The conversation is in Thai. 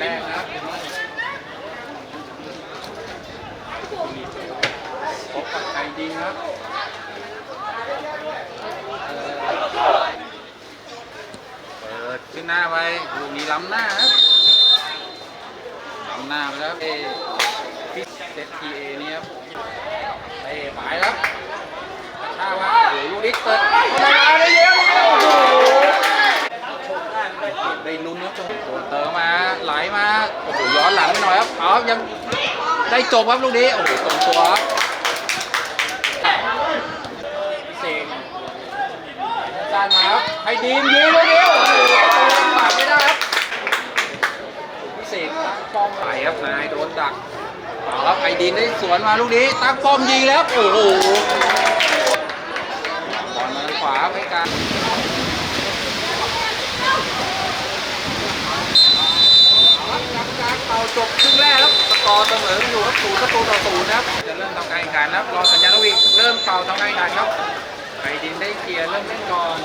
แรกครับพบกับใคดีครับเปิดขึ้นหน้าไปลูกนี้ล้ำหน้าคำหน้าไปแล้วเอพิเซตนี่ครับเตะหมายครับถ้าว่าโอ้โหลูกนี้เติด ได้ลุ้นครับโดนเติมมาไหลมาโอ้โหย้อนหลังไปหน่อยครับเอายังได้จบครับลูกนี้โอ้โหตรงตัวครับพิเศษจานมาครับให้ดีมยิงลูกนี้โอ้โหปาดไม่ได้ครับพิเศษตั้งป้อมไปครับนายโดนดักเอาครับไอดีนได้สวนมาลูกนี้ตั้งป้อมยิงแล้วโอ้โหบอลมาขวาไม่การเอาครับกรรมการเป่าจบครึ่งแรกครับสกอร์ เสมออยู่ครับศูนย์ประตูต่อศูนย์นะครับจะเริ่มทำการแข่งขันนะครับรอสัญญาณนกหวีเริ่มเป่าทำการแข่งขันครับไอดินได้เกียร์เริ่มเล่นก่อน